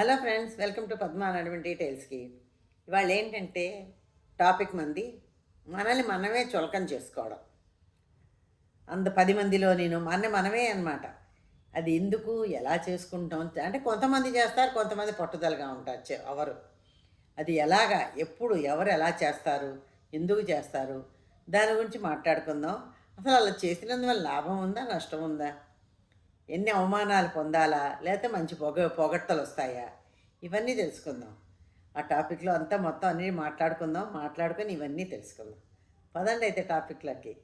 Hello friends welcome to Padma నడుమ డీటెయిల్స్కి ఇవాళ ఏంటంటే టాపిక్ మంది మనల్ని మనమే చులకం చేసుకోవడం. అంత పది మందిలో నేను మన మనమే అన్నమాట. అది ఎందుకు ఎలా చేసుకుంటాం అంటే కొంతమంది చేస్తారు కొంతమంది పట్టుదలగా ఉంటారు ఎవరు. అది ఎలాగా ఎప్పుడు ఎవరు ఎలా చేస్తారు ఎందుకు చేస్తారు దాని గురించి మాట్లాడుకుందాం. అసలు అలా చేసినందువల్ల లాభం ఉందా నష్టం ఉందా? ఎన్ని అవమానాలు పొందాలా? లేకపోతే మంచి పొగ పొగడ్తలు వస్తాయా? ఇవన్నీ తెలుసుకుందాం. ఆ టాపిక్లో అంతా మొత్తం అన్నీ మాట్లాడుకుందాం మాట్లాడుకొని ఇవన్నీ తెలుసుకుందాం. పదండి అయితే టాపిక్లకి.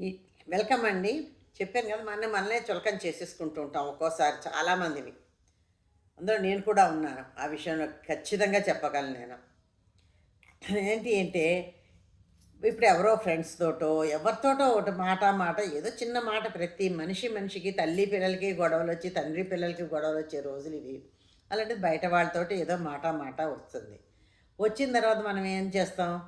ఈ వెల్కమ్ అండి. చెప్పాను కదా మన మనల్నే చులకం చేసేసుకుంటూ ఉంటాం ఒక్కోసారి చాలామందిని. అందులో నేను కూడా ఉన్నాను. ఆ విషయంలో ఖచ్చితంగా చెప్పగలను నేను. ఏంటి అంటే ఇప్పుడు ఎవరో ఫ్రెండ్స్ తోటో ఎవరితోటో ఒకటి మాట మాట ఏదో చిన్న మాట ప్రతి మనిషి మనిషికి తల్లి పిల్లలకి గొడవలు వచ్చి తండ్రి పిల్లలకి గొడవలు వచ్చే రోజులు ఇవి. అలాంటిది బయట వాళ్ళతోటి ఏదో మాట మాట వస్తుంది. వచ్చిన తర్వాత మనం ఏం చేస్తాం?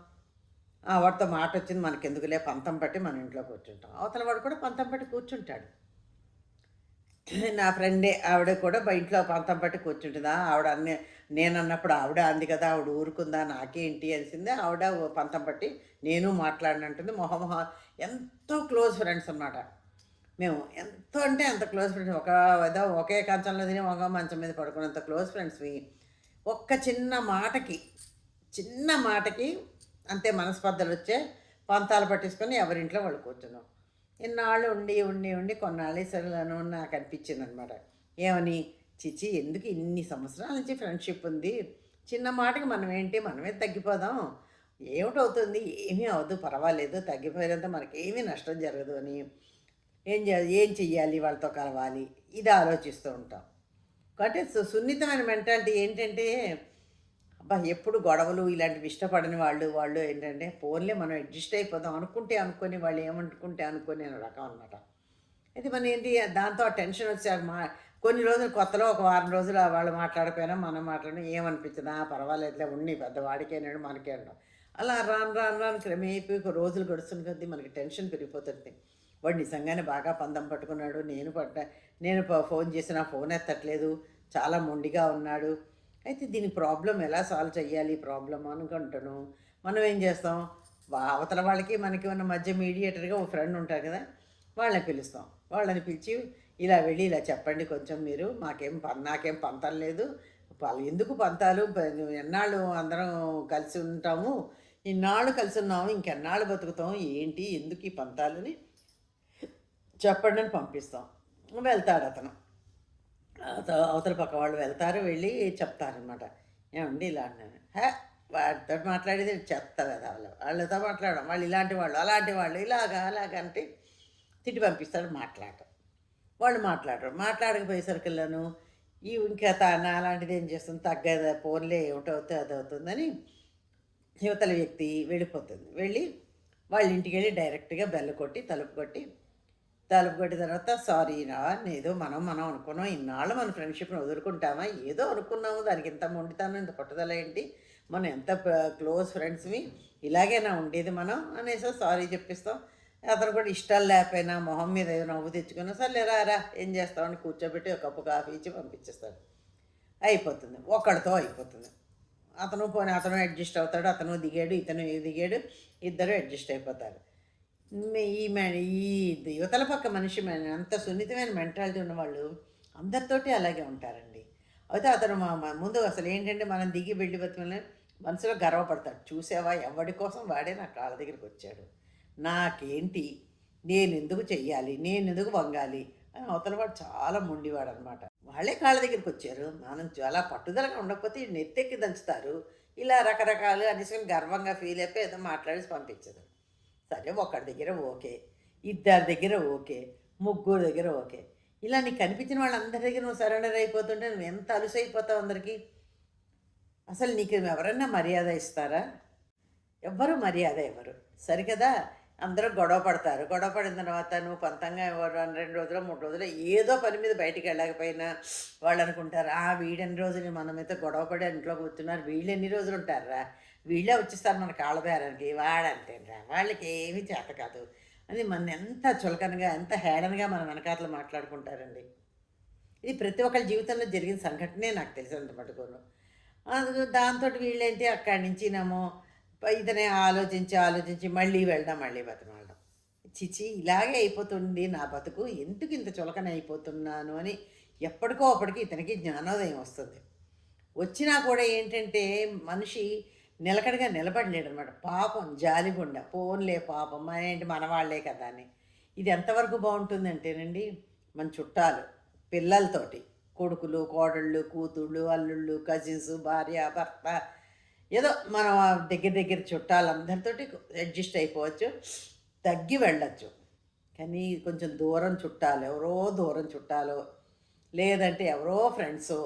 ఆ, వాడితో మాట వచ్చింది మనకి ఎందుకులే పంతం పట్టి మన ఇంట్లో కూర్చుంటాం అవతల వాడు కూడా పంతం పట్టి కూర్చుంటాడు. నా ఫ్రెండే ఆవిడ కూడా ఇంట్లో పంతం పట్టి కూర్చుంటుందా? ఆవిడ అన్నీ నేను అన్నప్పుడు ఆవిడ అంది కదా ఆవిడ ఊరుకుందా నాకేంటి అనిసిందే. ఆవిడ ఓ పంతం పట్టి నేను మాట్లాడినంటుంది మొహమొహ ఎంతో క్లోజ్ ఫ్రెండ్స్ అన్నమాట. మేము ఎంతో అంటే అంత క్లోజ్ ఫ్రెండ్స్. ఒక ఏదో ఒకే కంచంలో తిని ఒక మంచం మీద పడుకున్నంత క్లోజ్ ఫ్రెండ్స్వి ఒక్క చిన్న మాటకి చిన్న మాటకి అంతే మనస్పర్ధలు వచ్చే పంతాలు పట్టించుకొని ఎవరింట్లో వాళ్ళు కూర్చున్నాం. ఇన్నాళ్ళు ఉండి ఉండి ఉండి కొన్నాళ్ళు సరేను నాకు అనిపించింది అనమాట ఏమని? చిచి ఎందుకు ఇన్ని సంవత్సరాల నుంచి ఫ్రెండ్షిప్ ఉంది? చిన్న మాటకి మనం ఏంటి? మనమే తగ్గిపోదాం. ఏమిటవుతుంది? ఏమీ అవద్దు పర్వాలేదు. తగ్గిపోయినంత మనకేమీ నష్టం జరగదు అని ఏం ఏం చెయ్యాలి? వాళ్ళతో కలవాలి. ఇది ఆలోచిస్తూ ఉంటాం. కాబట్టి సు- సున్నితమైన మెంటాలిటీ ఏంటంటే అబ్బా ఎప్పుడు గొడవలు ఇలాంటివి ఇష్టపడని వాళ్ళు వాళ్ళు ఏంటంటే ఫోన్లే మనం అడ్జస్ట్ అయిపోదాం. అనుకుంటే అనుకొని వాళ్ళు ఏమనుకుంటే అనుకొని రకం అనమాట అయితే మన ఏంటి? దాంతో ఆ టెన్షన్ వచ్చారు మా కొన్ని రోజులు కొత్తలో ఒక వారం రోజులు వాళ్ళు మాట్లాడకపోయినా మనం మాట్లాడినా ఏమనిపించినా పర్వాలేదులే ఉన్ని పెద్దవాడికేనాడు మనకేనాడు. అలా రాను రాను రాను క్రమేపీ ఒక రోజులు గడుస్తున్న కొద్దీ మనకి టెన్షన్ పెరిగిపోతుంది. వాడు నిజంగానే బాగా పందం పట్టుకున్నాడు నేను పట్ట నేను ఫోన్ చేసినా ఫోన్ ఎత్తట్లేదు చాలా మొండిగా ఉన్నాడు. అయితే దీని ప్రాబ్లం ఎలా సాల్వ్ చేయాలి ప్రాబ్లం అనుకుంటాను. మనం ఏం చేస్తాం? అవతల వాళ్ళకి మనకి ఉన్న మధ్య మీడియేటర్గా ఒక ఫ్రెండ్ ఉంటారు కదా వాళ్ళని పిలుస్తాం. వాళ్ళని పిలిచి ఇలా వెళ్ళి ఇలా చెప్పండి కొంచెం మీరు. మాకేం పం- నాకేం పంతం లేదు. ఎందుకు పంతాలు? ఎన్నాళ్ళు అందరం కలిసి ఉంటాము? ఇన్నాళ్ళు కలిసి ఉన్నాము ఇంకెన్నాళ్ళు బతుకుతాం ఏంటి? ఎందుకు ఈ పంతాలని? చెప్పండి అని పంపిస్తాం. వెళ్తాడు అతను. అవతల పక్క వాళ్ళు వెళ్తారు వెళ్ళి చెప్తారనమాట ఏమండి ఇలా అన్నాను. హే వాడితో మాట్లాడేది చెత్త కదా వాళ్ళు. వాళ్ళతో మాట్లాడడం. వాళ్ళు ఇలాంటి వాళ్ళు అలాంటి వాళ్ళు ఇలాగా అలాగంటే అంటే తిట్టి పంపిస్తాడు మాట్లాడటం. వాళ్ళు మాట్లాడరు. మాట్లాడకపోయేసరికల్లాను ఈ ఇంకా నా అలాంటిది ఏం చేస్తుంది? తగ్గదు? పోన్లే ఏమిటవుతుంది అది అవుతుందని యువతల వ్యక్తి వెళ్ళిపోతుంది. వెళ్ళి వాళ్ళ ఇంటికి వెళ్ళి డైరెక్ట్గా బెల్ల కొట్టి తలుపు కొట్టి తలుపు కొట్టిన తర్వాత సారీ నా ఏదో మనం మనం అనుకున్నాం. ఇన్నాళ్ళు మన ఫ్రెండ్షిప్ని వదులుకుంటామా? ఏదో అనుకున్నాము. దానికి ఇంత మొండితనం ఇంత పట్టుదల ఏంటి? మనం ఎంత క్లోజ్ ఫ్రెండ్స్వి? ఇలాగేనా ఉండేది మనం? అనేసి సారీ చెప్పిస్తాం. అతను కూడా ఇష్టాలు లేకపోయినా మొహం మీద ఏదో నవ్వు తెచ్చుకున్నా సరే రా రా ఏం చేస్తామని కూర్చోబెట్టి ఒక కప్పు కాఫీ ఇచ్చి పంపించేస్తాడు. అయిపోతుంది. ఒక్కడితో అయిపోతుంది. అతను పోనీ అతను అడ్జస్ట్ అవుతాడు అతను దిగాడు ఇతను దిగాడు ఇద్దరు అడ్జస్ట్ అయిపోతారు. మే- ఈ మె- ఈ యువతల పక్క మనిషి అంత సున్నితమైన మెంటాలిటీ ఉన్నవాళ్ళు అందరితోటి అలాగే ఉంటారండి. అయితే అతను మా ముందు అసలు ఏంటంటే మనం దిగి వెళ్ళి బతుకుని మనసులో గర్వపడతాడు. చూసావా? ఎవడి కోసం వాడే నా కాళ్ళ దగ్గరికి వచ్చాడు. నాకేంటి? నేను ఎందుకు చెయ్యాలి? నేను ఎందుకు వంగాలి? అని అవతల వాడు చాలా మొండివాడు అనమాట వాళ్ళే కాళ్ళ దగ్గరికి వచ్చారు. మనం చాలా పట్టుదలగా ఉండకపోతే నెత్తెక్కి దంచుతారు. ఇలా రకరకాలు అనేసి గర్వంగా ఫీల్ అయిపోయి ఏదో మాట్లాడేసి పంపించదు. సరే ఒకరి దగ్గర ఓకే. ఇద్దరి దగ్గర ఓకే. ముగ్గురు దగ్గర ఓకే. ఇలా నీకు కనిపించిన వాళ్ళందరి దగ్గర నువ్వు సరెండర్ అయిపోతుంటే నువ్వు ఎంత అలుసైపోతావు అందరికీ? అసలు నీకు ఎవరన్నా మర్యాద ఇస్తారా? ఎవ్వరు మర్యాద ఇవ్వరు. సరికదా? అందరూ గొడవ పడతారు. గొడవ పడిన తర్వాత నువ్వు పంతంగా రెండు రెండు రోజులు మూడు రోజులు ఏదో పని మీద బయటికి వెళ్ళకపోయినా వాళ్ళు అనుకుంటారు ఆ వీడెన్ని రోజులు మన మీద గొడవ పడి ఇంట్లో కూర్చున్నారు వీళ్ళు ఎన్ని రోజులు ఉంటారా వీళ్ళే వచ్చేస్తారు మన కాళ్ళబేరానికి వాడంతేరా వాళ్ళకి ఏమీ చేత కాదు. అని మన ఎంత చులకనగా ఎంత హేళనగా మన వెనకాతలు మాట్లాడుకుంటారండి. ఇది ప్రతి ఒక్కరి జీవితంలో జరిగిన సంఘటనే నాకు తెలిసినంత మటుకోను అది దాంతో వీళ్ళేంటి అక్కడి నుంచి నేమో ఇతనే ఆలోచించి ఆలోచించి మళ్ళీ వెళ్ళడం మళ్ళీ బతమాలడం. చిచి ఇలాగే అయిపోతుంది నా బతుకు ఎందుకు ఇంత చులకన అయిపోతున్నాను అని ఎప్పటికో అప్పటికి ఇతనికి జ్ఞానోదయం వస్తుంది. వచ్చినా కూడా ఏంటంటే మనిషి నిలకడగా నిలబడలేడు అనమాట పాపం జాలిగుండ. పోన్లే పాపం మన ఏంటి మన వాళ్ళే కదా అని. ఇది ఎంతవరకు బాగుంటుందంటేనండి మన చుట్టాలు పిల్లలతోటి. కొడుకులు కోడళ్ళు కూతుళ్ళు అల్లుళ్ళు కజిన్స్ భార్య భర్త ఏదో మనం దగ్గర దగ్గర చుట్టాలందరితోటి అడ్జస్ట్ అయిపోవచ్చు తగ్గి వెళ్ళచ్చు. కానీ కొంచెం దూరం చుట్టాలు ఎవరో దూరం చుట్టాలు లేదంటే ఎవరో ఫ్రెండ్స్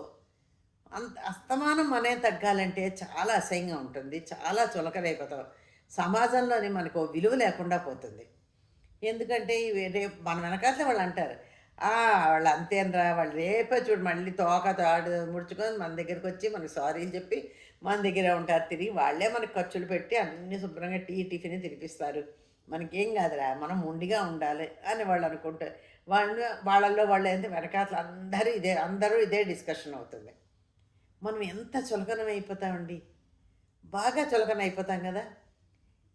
అంత అస్తమానం మనే తగ్గాలంటే చాలా అసహ్యంగా ఉంటుంది చాలా చులకరైపోతాం సమాజంలోనే మనకు విలువ లేకుండా పోతుంది. ఎందుకంటే రేపు మన వెనకాల వాళ్ళు అంటారు వాళ్ళు అంతేనరా వాళ్ళు రేపే చూడు మళ్ళీ తోక తాడు ముడుచుకొని మన దగ్గరికి వచ్చి మనకు సారీలు చెప్పి మన దగ్గర ఉంటారు తిరిగి వాళ్ళే మనకు ఖర్చులు పెట్టి అన్ని శుభ్రంగా టీ టిఫిన్ తినిపిస్తారు. మనకేం కాదురా మనం ఉండిగా ఉండాలి అని వాళ్ళు అనుకుంటారు వాళ్ళు వాళ్ళల్లో వాళ్ళు ఏంటి వెనకాతలు అందరూ ఇదే అందరూ ఇదే డిస్కషన్ అవుతుంది. మనం ఎంత చులకనం అయిపోతామండి బాగా చులకన అయిపోతాం కదా?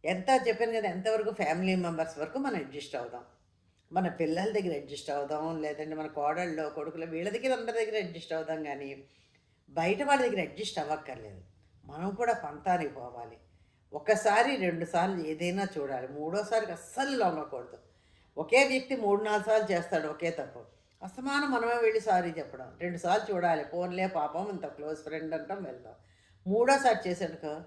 ఎంత చెప్పాను కదా ఎంతవరకు ఫ్యామిలీ మెంబర్స్ వరకు మనం అడ్జస్ట్ అవుదాం. మన పిల్లల దగ్గర అడ్జస్ట్ అవుదాం లేదంటే మన కోడళ్ళు కొడుకులు వీళ్ళ దగ్గర అందరి దగ్గర అడ్జస్ట్ అవుదాం కానీ బయట వాళ్ళ దగ్గర అడ్జస్ట్ అవ్వక్కర్లేదు. మనం కూడా పంతానికి పోవాలి. ఒకసారి రెండుసార్లు ఏదైనా చూడాలి. మూడోసారికి అస్సలు లొంగకూడదు ఒకే వ్యక్తి మూడు నాలుగు సార్లు చేస్తాడు ఒకే తప్పు. అస్తమానం మనమే వెళ్ళి సారీ చెప్పడం. రెండుసార్లు చూడాలి. ఫోన్లే పాపం ఇంత క్లోజ్ ఫ్రెండ్ అంటాం వెళ్దాం. మూడోసారి చేసాడుకో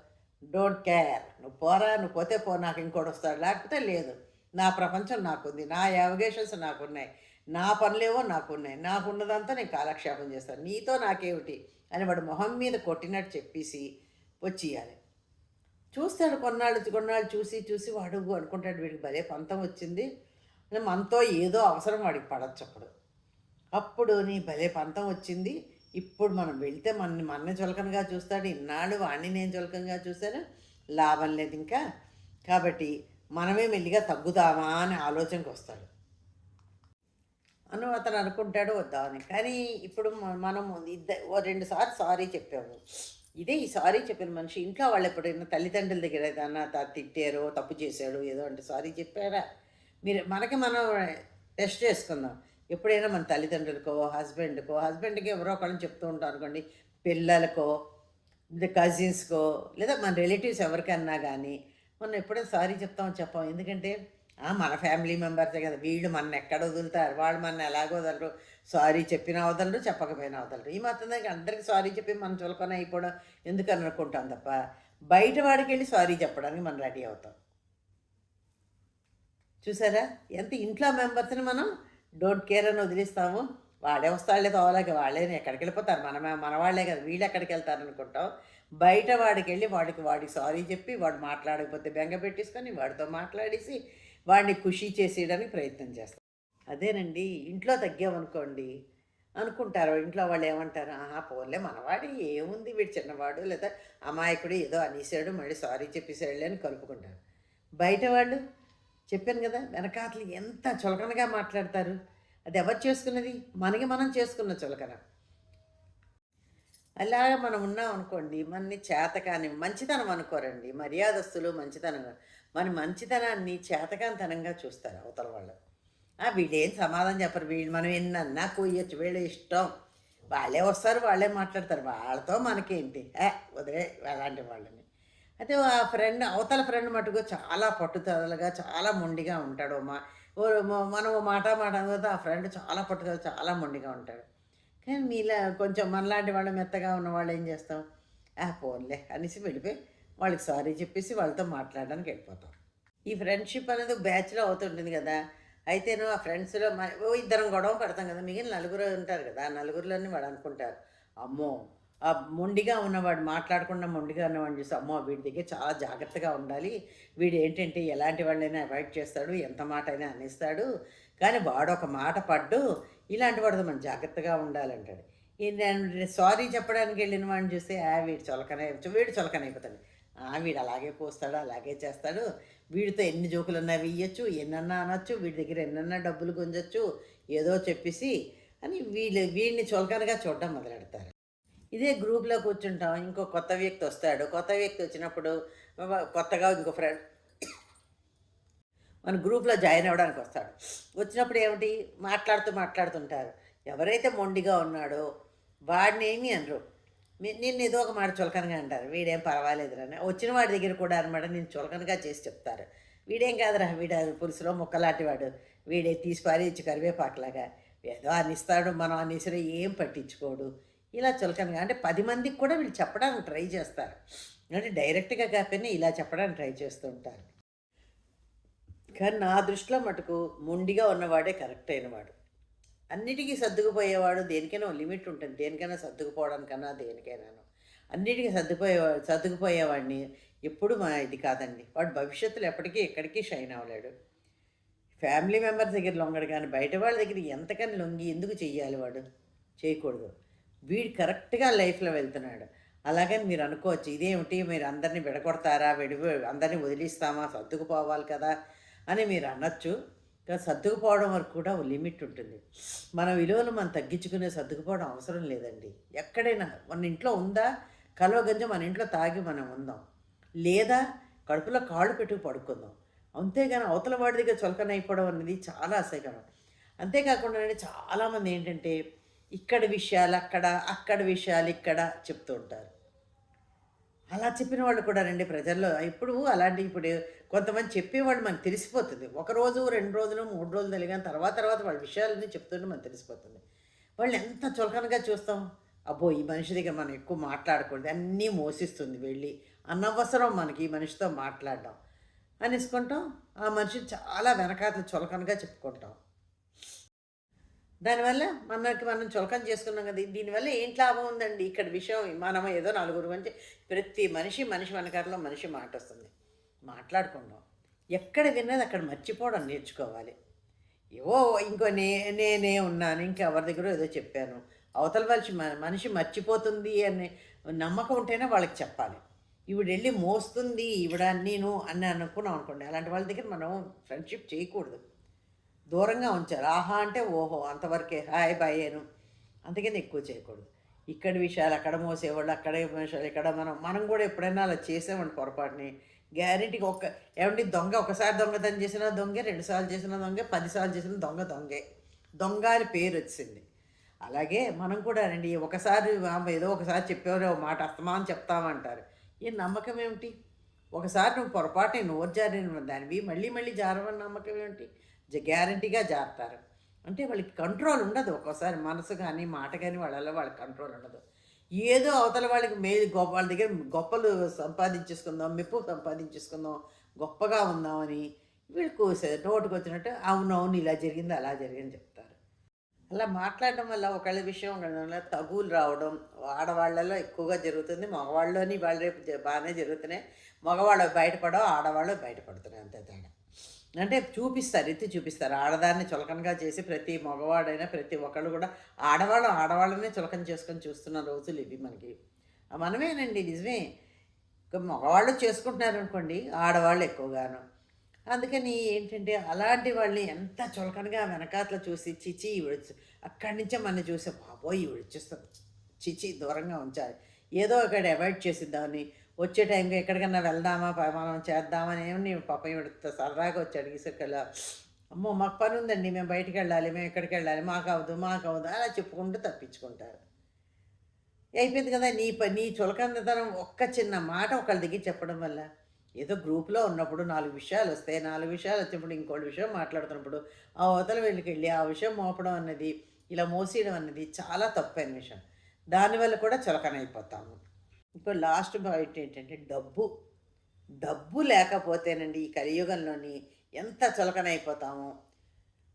డోంట్ కేర్. నువ్వు పోరా నువ్వు పోతే పో నాకు ఇంకోటి వస్తాడు. లేకపోతే లేదు. నా ప్రపంచం నాకుంది. నా యావిగేషన్స్ నాకున్నాయి. నా పనులేవో నాకున్నాయి. నాకున్నదంతా నేను కాలక్షేపం చేస్తాను. నీతో నాకేమిటి? అని వాడు మొహం మీద కొట్టినట్టు చెప్పేసి వచ్చేయాలి. చూస్తాడు కొన్నాళ్ళు కొన్నాళ్ళు చూసి చూసి వాడు అనుకుంటాడు వీడికి భలే పంతం వచ్చింది. మనతో ఏదో అవసరం వాడికి పడచ్చు అప్పుడు. అప్పుడు నీ భలే పంతం వచ్చింది. ఇప్పుడు మనం వెళితే మన మన చులకనగా చూస్తాడు. ఇన్నాళ్ళు వాడిని నేను చులకనగా చూశాను. లాభం లేదు ఇంకా. కాబట్టి మనమే మెల్లిగా తగ్గుదామా అనే ఆలోచనకు వస్తాడు. అని అతను అనుకుంటాడు వద్దామని. కానీ ఇప్పుడు మనం ఇద్దరు ఓ రెండు సార్లు సారీ చెప్పాము. ఇదే ఈ సారీ చెప్పిన మనిషి ఇంట్లో వాళ్ళు ఎప్పుడైనా తల్లిదండ్రుల దగ్గర ఏదైనా త- తిట్టారో తప్పు చేశాడు ఏదో అంటే సారీ చెప్పారా? మీరు మనకి మనం టెస్ట్ చేసుకుందాం. ఎప్పుడైనా మన తల్లిదండ్రులకో హస్బెండ్కో హస్బెండ్కి ఎవరో ఒకళ్ళని చెప్తూ ఉంటాం అనుకోండి పిల్లలకో లేదా కజిన్స్కో లేదా మన రిలేటివ్స్ ఎవరికన్నా కానీ మనం ఎప్పుడైనా సారీ చెప్తాం చెప్పాం. ఎందుకంటే ఆ, మన ఫ్యామిలీ మెంబర్సే కదా వీళ్ళు మన ఎక్కడ వదులుతారు వాళ్ళు మన ఎలాగో వదలరు సారీ చెప్పినా వదలరు చెప్పకపోయినా వదలరు. ఈ మాత్రం దానికి అందరికీ సారీ చెప్పి మనం చులకన అయిపోవడం ఎందుకు అని అనుకుంటాం తప్ప బయట వాడికి వెళ్ళి సారీ చెప్పడానికి మనం రెడీ అవుతాం. చూసారా? ఎంత ఇంట్లో మెంబర్స్ని మనం డోంట్ కేర్ అని వదిలిస్తాము. వాడే వస్తాడులే తోవలేక వాళ్ళే ఎక్కడికి వెళ్ళిపోతారు. మనమే మన వాళ్ళే కదా వీళ్ళు ఎక్కడికి వెళ్తారు అనుకుంటాం. బయట వాడికి వెళ్ళి వాడికి వాడికి సారీ చెప్పి వాడు మాట్లాడకపోతే బెంగ పెట్టేసుకొని వాడితో మాట్లాడేసి వాడిని ఖుషి చేసేయడానికి ప్రయత్నం చేస్తాం. అదేనండి ఇంట్లో తగ్గామనుకోండి అనుకుంటారు ఇంట్లో వాళ్ళు ఏమంటారు ఆహా పోలే మనవాడు ఏముంది వీడు చిన్నవాడు లేదా అమాయకుడు ఏదో అనేసాడు మళ్ళీ సారీ చెప్పేసాడు అని కలుపుకుంటారు. బయట వాళ్ళు చెప్పాను కదా వెనకాతలు ఎంత చులకనగా మాట్లాడతారు అది ఎవరు చేసుకున్నది? మనకి మనం చేసుకున్న చులకన. అలాగ మనం ఉన్నాం అనుకోండి మనని చేతకాని మంచితనం అనుకోరండి మర్యాదస్తులు మంచితనం మన మంచితనాన్ని చేతకానితనంగా చూస్తారు అవతల వాళ్ళు. వీళ్ళేం సమాధానం చెప్పరు. వీళ్ళు మనం ఎన్నన్నా కొయ్యొచ్చు. వీళ్ళ ఇష్టం. వాళ్ళే వస్తారు వాళ్ళే మాట్లాడతారు. వాళ్ళతో మనకేంటి? ఏ వదిలే అలాంటి వాళ్ళని. అయితే ఆ ఫ్రెండ్ అవతల ఫ్రెండ్ మటుకు చాలా పట్టుదలగా చాలా మొండిగా ఉంటాడు మా. మనం మాట మాట ఆ ఫ్రెండ్ చాలా పట్టుదల చాలా మొండిగా ఉంటాడు. కానీ మీలా కొంచెం మనలాంటి వాళ్ళు మెత్తగా ఉన్న వాళ్ళు ఏం చేస్తాం? ఆ పోన్లే అనేసి వెళ్ళిపోయి వాళ్ళకి సారీ చెప్పేసి వాళ్ళతో మాట్లాడడానికి వెళ్ళిపోతాం. ఈ ఫ్రెండ్షిప్ అనేది బ్యాచ్లో అవుతుంటుంది కదా. అయితేను ఆ ఫ్రెండ్స్లో ఓ ఇద్దరం గొడవ పడతాం కదా మిగిలిన నలుగురు ఉంటారు కదా ఆ నలుగురిలోని వాడు అనుకుంటారు అమ్మో ఆ మొండిగా ఉన్నవాడు మాట్లాడకుండా మొండిగా ఉన్నవాడు చూసి అమ్మో వీడి దగ్గర చాలా జాగ్రత్తగా ఉండాలి వీడు ఏంటంటే ఎలాంటి వాళ్ళైనా అవాయిడ్ చేస్తాడు ఎంత మాట అయినా అనేస్తాడు కానీ వాడు ఒక మాట పడ్డు ఇలాంటి వాడితో మనం జాగ్రత్తగా ఉండాలంటాడు. ఈ నేను సారీ చెప్పడానికి వెళ్ళిన వాడిని చూస్తే ఆ వీడు చొలకనే వీడు చొలకనైపోతాడు వీడు అలాగే పోస్తాడు అలాగే చేస్తాడు. వీడితో ఎన్ని జోకులు ఉన్నా వేయచ్చు ఎన్నన్నా అనొచ్చు వీడి దగ్గర ఎన్నన్నా డబ్బులు గుంజొచ్చు ఏదో చెప్పేసి అని వీళ్ళు వీడిని చొలకనగా చూడడం మొదలెడతారు. ఇదే గ్రూప్లో కూర్చుంటాం ఇంకో కొత్త వ్యక్తి వస్తాడు. కొత్త వ్యక్తి వచ్చినప్పుడు కొత్తగా ఇంకో ఫ్రెండ్ మన గ్రూప్లో జాయిన్ అవ్వడానికి వస్తాడు. వచ్చినప్పుడు ఏమిటి? మాట్లాడుతూ మాట్లాడుతుంటారు. ఎవరైతే మొండిగా ఉన్నాడో వాడిని ఏమీ అనరు. నిన్న ఏదో ఒక మాట చులకనగా అంటారు. వీడేం పర్వాలేదురా వచ్చిన వాడి దగ్గర కూడా అనమాట నేను చులకనగా చేసి చెప్తారు. వీడేం కాదురా వీడ పులుసులో ముక్కలాంటివాడు. వీడే తీసి పారేచ్చు కరివేపాకులాగా. ఏదో అనిస్తాడు మనం అనేసరి ఏం పట్టించుకోడు. ఇలా చులకనగా అంటే పది మందికి కూడా వీళ్ళు చెప్పడానికి ట్రై చేస్తారు. అంటే డైరెక్ట్గా కాకపోయినా ఇలా చెప్పడానికి ట్రై చేస్తూ ఉంటారు. కానీ నా దృష్టిలో మటుకు మొండిగా ఉన్నవాడే కరెక్ట్ అయినవాడు. అన్నిటికీ సర్దుకుపోయేవాడు దేనికైనా లిమిట్ ఉంటుంది. దేనికైనా సర్దుకుపోవడానికన్నా దేనికైనాను. అన్నిటికీ సర్దుపోయేవాడు సర్దుకుపోయేవాడిని ఎప్పుడు మా ఇది కాదండి. వాడు భవిష్యత్తులో ఎప్పటికీ ఎక్కడికి షైన్ అవ్వలేడు. ఫ్యామిలీ మెంబర్స్ దగ్గర లొంగడు కానీ బయట వాళ్ళ దగ్గర ఎంతకని లొంగి ఎందుకు చెయ్యాలి వాడు? చేయకూడదు. వీడు కరెక్ట్గా లైఫ్లో వెళ్తున్నాడు. అలాగని మీరు అనుకోవచ్చు. ఇదేమిటి? మీరు అందరినీ విడగొడతారా? విడి అందరినీ వదిలిస్తామా? సర్దుకుపోవాలి కదా అని మీరు అనొచ్చు. సర్దుకుపోవడం వరకు కూడా ఒక లిమిట్ ఉంటుంది. మన విలువలు మనం తగ్గించుకునే సర్దుకుపోవడం అవసరం లేదండి. ఎక్కడైనా మన ఇంట్లో ఉందా? కలువ గంజ మన ఇంట్లో తాగి మనం ఉందాం. లేదా కడుపులో కాళ్ళు పెట్టుకు పడుకుందాం. అంతేగాని అవతల వాడి దగ్గర చులకన అయిపోవడం అనేది చాలా అసహ్యకరం. అంతేకాకుండా చాలామంది ఏంటంటే ఇక్కడ విషయాలు అక్కడ అక్కడ విషయాలు ఇక్కడ చెప్తూ ఉంటారు. అలా చెప్పిన వాళ్ళు కూడా రండి ప్రజల్లో. ఇప్పుడు అలాంటి ఇప్పుడు కొంతమంది చెప్పేవాళ్ళు మనకు తెలిసిపోతుంది. ఒక రోజు రెండు రోజులు మూడు రోజులు తెలియని తర్వాత తర్వాత వాళ్ళ విషయాలన్నీ చెప్తుంటే మనకు తెలిసిపోతుంది. వాళ్ళు ఎంత చులకనగా చూస్తాం? అబ్బో ఈ మనిషి దగ్గర మనం ఎక్కువ మాట్లాడకూడదు. అన్నీ మోసిస్తుంది వెళ్ళి. అనవసరం మనకి ఈ మనిషితో మాట్లాడడం అనేసుకుంటాం. ఆ మనిషి చాలా వెనకాత చులకనగా చెప్పుకుంటాం. దానివల్ల మనకి మనం చులకం చేసుకున్నాం కదా దీనివల్ల ఏంటి లాభం ఉందండి? ఇక్కడ విషయం మనం ఏదో నలుగురు మంచి ప్రతి మనిషి మనిషి వెనకాలలో మనిషి మాట వస్తుంది. మాట్లాడుకుందాం. ఎక్కడ విన్నది అక్కడ మర్చిపోవడం నేర్చుకోవాలి. ఏవో ఇంకో నే నేనే ఉన్నాను ఇంకెవరి దగ్గర ఏదో చెప్పాను. అవతల మనిషి మ- మనిషి మర్చిపోతుంది అనే నమ్మకం ఉంటేనే వాళ్ళకి చెప్పాలి. ఈవిడ వెళ్ళి మోస్తుంది ఈవిడ నేను అని అనుకున్నాం అనుకోండి అలాంటి వాళ్ళ దగ్గర మనం ఫ్రెండ్షిప్ చేయకూడదు. దూరంగా ఉంచారు. ఆహా అంటే ఓహో అంతవరకే. హాయ్ బాయ్ అందుకని ఎక్కువ చేయకూడదు. ఇక్కడ విషయాలు అక్కడ మోసేవాళ్ళు అక్కడ విషయాలు ఇక్కడ మనం మనం కూడా ఎప్పుడైనా అలా చేసామండి పొరపాటుని. గ్యారెంటీకి ఒక్క ఏమంటే దొంగ ఒకసారి దొంగతనం చేసిన దొంగే రెండుసార్లు చేసిన దొంగే పదిసార్లు చేసిన దొంగ దొంగే. దొంగ అని పేరు వచ్చింది. అలాగే మనం కూడా రండి ఒకసారి ఏదో ఒకసారి చెప్పేవారు మాట మాట అని చెప్తామంటారు. ఈ నమ్మకం ఏమిటి? ఒకసారి నువ్వు పొరపాటు నోరు జారిన దానివి మళ్ళీ మళ్ళీ జారవని నమ్మకం ఏమిటి? గ్యారంటీగా జారుతారు. అంటే వాళ్ళకి కంట్రోల్ ఉండదు ఒక్కోసారి మనసు కానీ మాట కానీ వాళ్ళలో వాళ్ళకి కంట్రోల్ ఉండదు. ఏదో అవతల వాళ్ళకి మే గొప్ప వాళ్ళ దగ్గర గొప్పలు సంపాదించేసుకుందాం మెప్పు సంపాదించేసుకుందాం గొప్పగా ఉందామని వీళ్ళకు నోటుకు వచ్చినట్టు అవునవును ఇలా జరిగింది అలా జరిగింది చెప్తారు. అలా మాట్లాడడం వల్ల ఒకళ్ళ విషయం వల్ల తగులు రావడం ఆడవాళ్ళలో ఎక్కువగా జరుగుతుంది మగవాళ్ళలోని వాళ్ళ రేపు బాగానే జరుగుతున్నాయి మగవాళ్ళు బయటపడవు ఆడవాళ్ళు బయటపడుతున్నాయి అంతే తేడా. అంటే చూపిస్తారు ఎత్తి చూపిస్తారు. ఆడదాన్ని చులకనగా చేసి ప్రతి మగవాడైనా ప్రతి ఒక్కళ్ళు కూడా ఆడవాళ్ళు ఆడవాళ్ళనే చులకన చేసుకొని చూస్తున్న రోజులు ఇవి మనకి. మనమేనండి నిజమే. మగవాళ్ళు చేసుకుంటున్నారు అనుకోండి ఆడవాళ్ళు ఎక్కువగాను. అందుకని ఏంటంటే అలాంటి వాళ్ళని ఎంత చులకనగా వెనకాతల చూసి చిచి విడిచి అక్కడి నుంచే మన చూసి బాబోయ్ విడిచిస్తుంది చిచి దూరంగా ఉంచాలి. ఏదో ఒకటి అవాయిడ్ చేసిద్దామని వచ్చే టైంకి ఎక్కడికన్నా వెళ్దామా మనం చేద్దామని నీ పాపం ఇవిడితో సరదాగా వచ్చాడు అడిగేసరికల్లా అమ్మో మాకు పని ఉందండి మేము బయటికి వెళ్ళాలి మేము ఎక్కడికి వెళ్ళాలి మాకు అవదు మాకు అవదు అలా చెప్పుకుంటూ తప్పించుకుంటారు. అయిపోయింది కదా నీ ప నీ చులకనతనం ఒక్క చిన్న మాట ఒకళ్ళ దగ్గర చెప్పడం వల్ల ఏదో గ్రూప్లో ఉన్నప్పుడు నాలుగు విషయాలు వస్తాయి నాలుగు విషయాలు వచ్చినప్పుడు ఇంకోటి విషయం మాట్లాడుతున్నప్పుడు ఆ అవతల వెళ్ళికి వెళ్ళి ఆ విషయం మోపడం అన్నది ఇలా మోసేయడం అన్నది చాలా తప్పైన విషయం. దానివల్ల కూడా చులకన ఇప్పుడు లాస్ట్ పాయింట్ ఏంటంటే డబ్బు. డబ్బు లేకపోతేనండి ఈ కలియుగంలోని ఎంత చులకన అయిపోతామో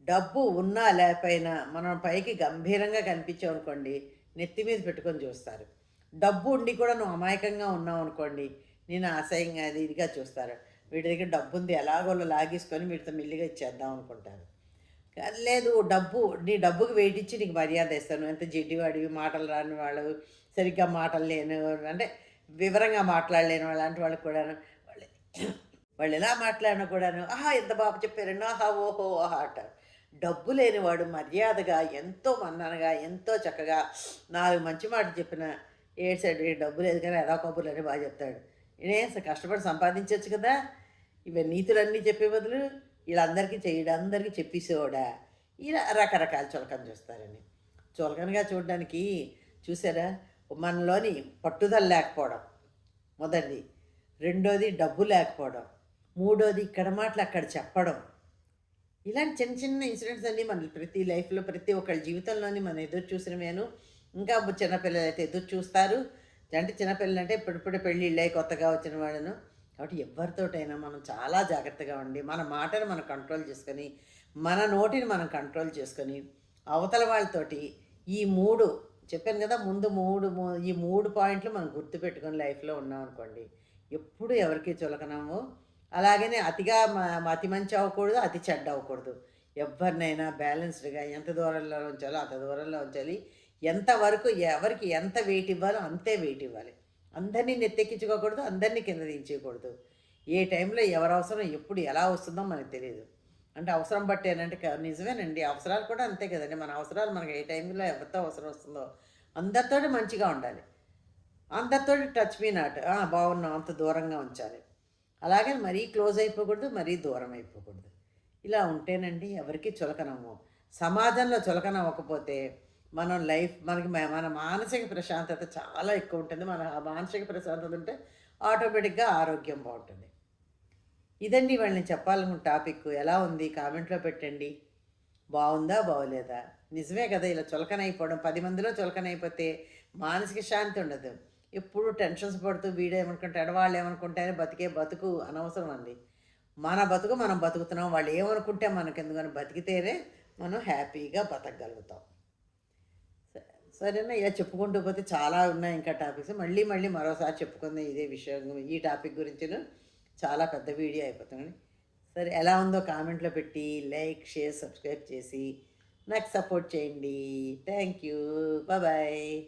డబ్బు ఉన్నా లేకపోయినా మనం పైకి గంభీరంగా కనిపించాం అనుకోండి నెత్తి మీద పెట్టుకొని చూస్తారు. డబ్బు ఉండి కూడా నువ్వు అమాయకంగా ఉన్నావు అనుకోండి నేను అసహ్యంగా అది ఇదిగా చూస్తారు. వీటి దగ్గర డబ్బు ఉంది ఎలాగోలో లాగేసుకొని వీటితో మెల్లిగా ఇచ్చేద్దాం అనుకుంటారు. లేదు డబ్బు నీ డబ్బుకి వెయిట్ ఇచ్చి నీకు మర్యాద ఇస్తాను. ఎంత జిడ్డివాడివి మాటలు రాని వాళ్ళు సరిగ్గా మాటలు లేని అంటే వివరంగా మాట్లాడలేని వాళ్ళు అలాంటి వాళ్ళు కూడా వాళ్ళు వాళ్ళు ఎలా మాట్లాడినా కూడాను ఆహా ఎంత బాబు చెప్పారండి ఆహా ఓహో ఆహా అంటారు. డబ్బు లేనివాడు మర్యాదగా ఎంతో మన్ననగా ఎంతో చక్కగా నాలుగు మంచి మాటలు చెప్పిన ఏడు డబ్బు లేదు కానీ ఎలా కబుర్లు అని బాగా చెప్తాడు. నేనే కష్టపడి సంపాదించవచ్చు కదా. ఇవి నీతులన్నీ చెప్పే బదులు వీళ్ళందరికీ చేయడం అందరికీ చెప్పేసేవాడా? ఇలా రకరకాల చులకన చూస్తారని చులకనగా చూడడానికి చూసారా? మనలోని పట్టుదల లేకపోవడం. మొదటిది. రెండోది డబ్బు లేకపోవడం. మూడోది ఇక్కడ మాటలు అక్కడ చెప్పడం. ఇలాంటి చిన్న చిన్న ఇన్సిడెంట్స్ అన్నీ మన ప్రతి లైఫ్లో ప్రతి ఒక్కరి జీవితంలోని మనం ఎదురు చూసినవేను. ఇంకా చిన్నపిల్లలు అయితే ఎదురు చూస్తారు. అంటే చిన్నపిల్లలు అంటే ఇప్పుడిప్పుడు పెళ్ళిళ్ళే కొత్తగా వచ్చిన వాళ్ళను. కాబట్టి ఎవరితోటైనా మనం చాలా జాగ్రత్తగా ఉండి మన మాటను మనం కంట్రోల్ చేసుకొని మన నోటిని మనం కంట్రోల్ చేసుకొని అవతల వాళ్ళతోటి ఈ మూడు చెప్పాను కదా ముందు మూడు మూ- ఈ మూడు పాయింట్లు మనం గుర్తుపెట్టుకొని లైఫ్లో ఉన్నాం అనుకోండి. ఎప్పుడు ఎవరికి చులకనము అలాగనే అతిగా అతి మంచి అవ్వకూడదు అతి చెడ్డ అవ్వకూడదు. ఎవరినైనా బ్యాలెన్స్డ్గా ఎంత దూరంలో ఉంచాలో అంత దూరంలో ఉంచాలి. ఎంతవరకు ఎవరికి ఎంత వెయిట్ ఇవ్వాలో అంతే వెయిట్ ఇవ్వాలి. అందరినీ నెత్తెక్కించుకోకూడదు అందరినీ కింద దించకూడదు ఏ టైంలో ఎవరు అవసరం ఎప్పుడు ఎలా వస్తుందో మనకు తెలియదు. అంటే అవసరం బట్టేనంటే నిజమేనండి. అవసరాలు కూడా అంతే కదండి. మన అవసరాలు మనకి ఏ టైంలో ఎవరితో అవసరం వస్తుందో అందరితో మంచిగా ఉండాలి. అందరితో టచ్ మీ నాట్ బాగున్నాం అంత దూరంగా ఉంచాలి. అలాగే మరీ క్లోజ్ అయిపోకూడదు మరీ దూరం అయిపోకూడదు. ఇలా ఉంటేనండి ఎవరికి చులకనము సమాజంలో చులకన అవ్వకపోతే మనం లైఫ్ మనకి మన మానసిక ప్రశాంతత చాలా ఎక్కువ ఉంటుంది. మన మానసిక ప్రశాంతత ఉంటే ఆటోమేటిక్గా ఆరోగ్యం బాగుంటుంది. ఇదండి వాళ్ళని చెప్పాలనుకున్న టాపిక్. ఎలా ఉంది? కామెంట్లో పెట్టండి. బాగుందా? బాగోలేదా? నిజమే కదా ఇలా చులకన అయిపోవడం పది మందిలో చులకన అయిపోతే మానసిక శాంతి ఉండదు. ఎప్పుడు టెన్షన్స్ పడుతూ వీడేమనుకుంటాడు వాళ్ళు ఏమనుకుంటారని బతికే బతుకు అనవసరం అండి. మన బతుకు మనం బతుకుతున్నాం. వాళ్ళు ఏమనుకుంటే మనకెందుకని బతికితేనే మనం హ్యాపీగా బతకగలుగుతాం. సరేనా? ఇలా చెప్పుకుంటూ పోతే చాలా ఉన్నాయి ఇంకా టాపిక్స్. మళ్ళీ మళ్ళీ మరోసారి చెప్పుకుందాం ఇదే విషయం ఈ టాపిక్ గురించి చాలా పెద్ద వీడియో అయిపోతుంది. సరే ఎలా ఉందో కామెంట్లో పెట్టి లైక్ షేర్ సబ్స్క్రైబ్ చేసి నాకు సపోర్ట్ చేయండి. Thank you. బాయ్